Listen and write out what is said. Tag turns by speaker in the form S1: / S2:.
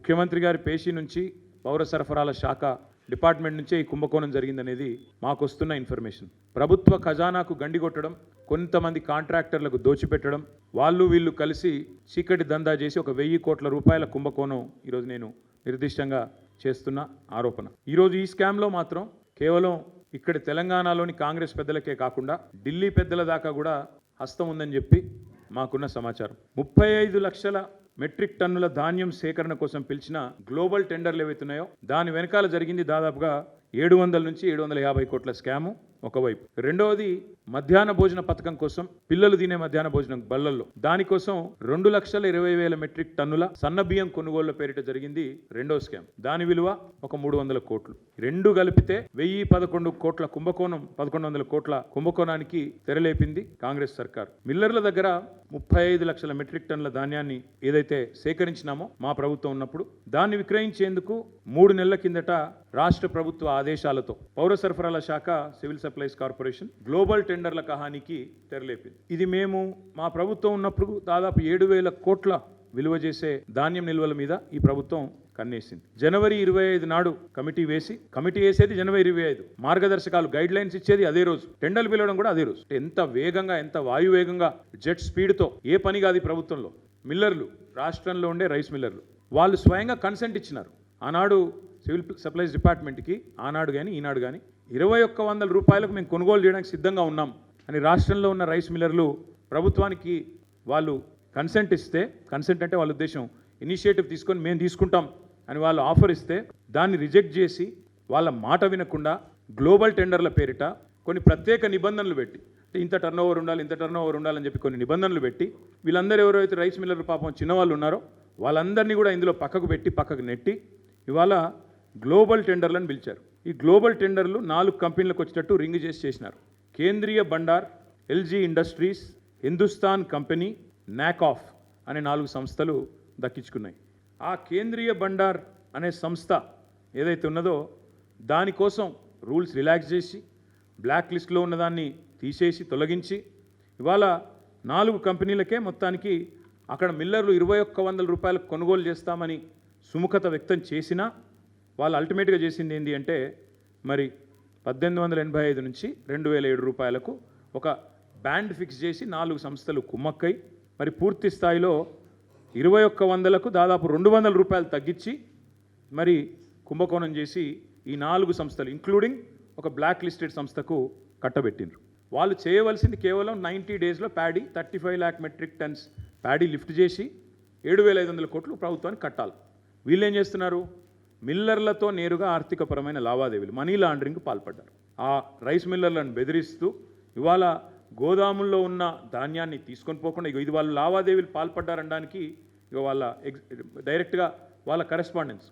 S1: ముఖ్యమంత్రి గారి పేషీ నుంచి పౌర సరఫరాల శాఖ డిపార్ట్మెంట్ నుంచే ఈ కుంభకోణం జరిగిందనేది మాకు వస్తున్న ఇన్ఫర్మేషన్. ప్రభుత్వ ఖజానాకు గండి కొట్టడం కొంతమంది కాంట్రాక్టర్లకు దోచిపెట్టడం వాళ్ళు వీళ్ళు కలిసి చీకటి దందా చేసి ఒక వెయ్యి కోట్ల రూపాయల కుంభకోణం ఈరోజు నేను నిర్దిష్టంగా చేస్తున్న ఆరోపణ. ఈరోజు ఈ స్కామ్లో మాత్రం కేవలం ఇక్కడ తెలంగాణలోని కాంగ్రెస్ పెద్దలకే కాకుండా ఢిల్లీ పెద్దల దాకా కూడా హస్తం ఉందని చెప్పి మాకున్న సమాచారం. ముప్పై ఐదు లక్షల మెట్రిక్ టన్నుల ధాన్యం సేకరణ కోసం పిలిచిన గ్లోబల్ టెండర్లు ఏవైతున్నాయో దాని వెనకాల జరిగింది దాదాపుగా ఏడు వందల నుంచి ఏడు వందల యాభై కోట్ల స్కాము ఒకవైపు. రెండవది మధ్యాహ్న భోజన పథకం కోసం పిల్లలు తినే మధ్యాహ్న భోజనం బల్లల్లో. దానికోసం రెండు లక్షల ఇరవై వేల మెట్రిక్ టన్నుల సన్న బియ్యం కొనుగోళ్ళ పేరిట జరిగింది రెండో స్కామ్. దాని విలువ ఒక మూడు వందల కోట్లు. రెండు కలిపితే వెయ్యి పదకొండు కోట్ల కుంభకోణం పదకొండు వందల కోట్ల కుంభకోణానికి తెరలేపింది కాంగ్రెస్ సర్కార్. మిల్లర్ల దగ్గర ముప్పై ఐదు లక్షల మెట్రిక్ టన్నుల ధాన్యాన్ని ఏదైతే సేకరించినామో మా ప్రభుత్వం ఉన్నప్పుడు దాన్ని విక్రయించేందుకు మూడు నెలల కిందట రాష్ట్ర ప్రభుత్వ ఆదేశాలతో పౌర సరఫరాల శాఖ సివిల్ సప్లైస్ కార్పొరేషన్ గ్లోబల్ టెండర్ల కహానికి తెరలేపింది. ఇది మేము మా ప్రభుత్వం ఉన్నప్పుడు దాదాపు ఏడు వేల కోట్ల విలువ చేసే ధాన్యం నిల్వల మీద ఈ ప్రభుత్వం కన్నేసింది. జనవరి ఇరవై ఐదు నాడు కమిటీ వేసి కమిటీ వేసేది జనవరి ఇరవై ఐదు. మార్గదర్శకాలు గైడ్ లైన్స్ ఇచ్చేది అదే రోజు. టెండర్లు పిలవడం కూడా అదే రోజు. ఎంత వేగంగా ఎంత వాయువేగంగా జెట్ స్పీడ్తో ఏ పని కాదు ప్రభుత్వంలో. మిల్లర్లు రాష్ట్రంలో ఉండే రైస్ మిల్లర్లు. వాళ్ళు స్వయంగా కన్సెంట్ ఇచ్చినారు. ఆనాడు సివిల్ సప్లైస్ డిపార్ట్మెంట్కి ఆనాడు కానీ ఈనాడు కానీ ఇరవై ఒక్క వందల రూపాయలకు మేము కొనుగోలు చేయడానికి సిద్ధంగా ఉన్నాం అని రాష్ట్రంలో ఉన్న రైస్ మిల్లర్లు ప్రభుత్వానికి వాళ్ళు కన్సెంట్ ఇస్తే కన్సెంట్ అంటే వాళ్ళ ఉద్దేశం ఇనిషియేటివ్ తీసుకొని మేము తీసుకుంటాం అని వాళ్ళు ఆఫర్ ఇస్తే దాన్ని రిజెక్ట్ చేసి వాళ్ళ మాట వినకుండా గ్లోబల్ టెండర్ల పేరిట కొన్ని ప్రత్యేక నిబంధనలు పెట్టి అంటే ఇంత టర్న్ ఓవర్ ఉండాలి ఇంత టర్న్ ఓవర్ ఉండాలని చెప్పి కొన్ని నిబంధనలు పెట్టి వీళ్ళందరూ ఎవరైతే రైస్ మిల్లర్ పాపం చిన్నవాళ్ళు ఉన్నారో వాళ్ళందరినీ కూడా ఇందులో పక్కకు పెట్టి పక్కకు నెట్టి ఇవాళ గ్లోబల్ టెండర్లను పిలిచారు. ఈ గ్లోబల్ టెండర్లు నాలుగు కంపెనీలకు వచ్చేటట్టు రింగ్ చేసి చేసినారు. Kendriya Bhandar LG industries Hindustan company నాకాఫ్ అనే నాలుగు సంస్థలు దక్కించుకున్నాయి. ఆ కేంద్రీయ బండార్ అనే సంస్థ ఏదైతే ఉన్నదో దానికోసం రూల్స్ రిలాక్స్ చేసి బ్లాక్ లిస్ట్లో ఉన్నదాన్ని తీసేసి తొలగించి ఇవాళ నాలుగు కంపెనీలకే మొత్తానికి అక్కడ మిల్లర్లు ఇరవై ఒక్క వందల రూపాయలకు కొనుగోలు చేస్తామని సుముఖత వ్యక్తం చేసినా వాళ్ళు అల్టిమేట్గా చేసింది ఏంటి అంటే మరి పద్దెనిమిది వందల ఎనభై ఐదు నుంచి రెండు వేల ఏడు రూపాయలకు ఒక బ్యాండ్ ఫిక్స్ చేసి నాలుగు సంస్థలు కుమ్మక్కై మరి పూర్తి స్థాయిలో ఇరవై ఒక్క వందలకు దాదాపు రెండు వందల రూపాయలు తగ్గించి మరి కుంభకోణం చేసి ఈ నాలుగు సంస్థలు ఇంక్లూడింగ్ ఒక బ్లాక్ లిస్టెడ్ సంస్థకు కట్టబెట్టిండ్రు. వాళ్ళు చేయవలసింది కేవలం నైంటీ డేస్లో paddy thirty five lakh metric tons paddy lift చేసి ఏడు వేల ఐదు వందల కోట్లు ప్రభుత్వానికి కట్టాలి. వీళ్ళు ఏం చేస్తున్నారు? మిల్లర్లతో నేరుగా ఆర్థికపరమైన లావాదేవీలు మనీ లాండరింగ్ పాల్పడ్డారు. ఆ రైస్ మిల్లర్లను బెదిరిస్తూ ఇవాళ గోదాముల్లో ఉన్న ధాన్యాన్ని తీసుకొని పోకుండా ఇగో ఇది వాళ్ళు లావాదేవీలు పాల్పడ్డారనడానికి ఇక వాళ్ళ ఎగ్జ్ డైరెక్ట్గా వాళ్ళ కరెస్పాండెన్స్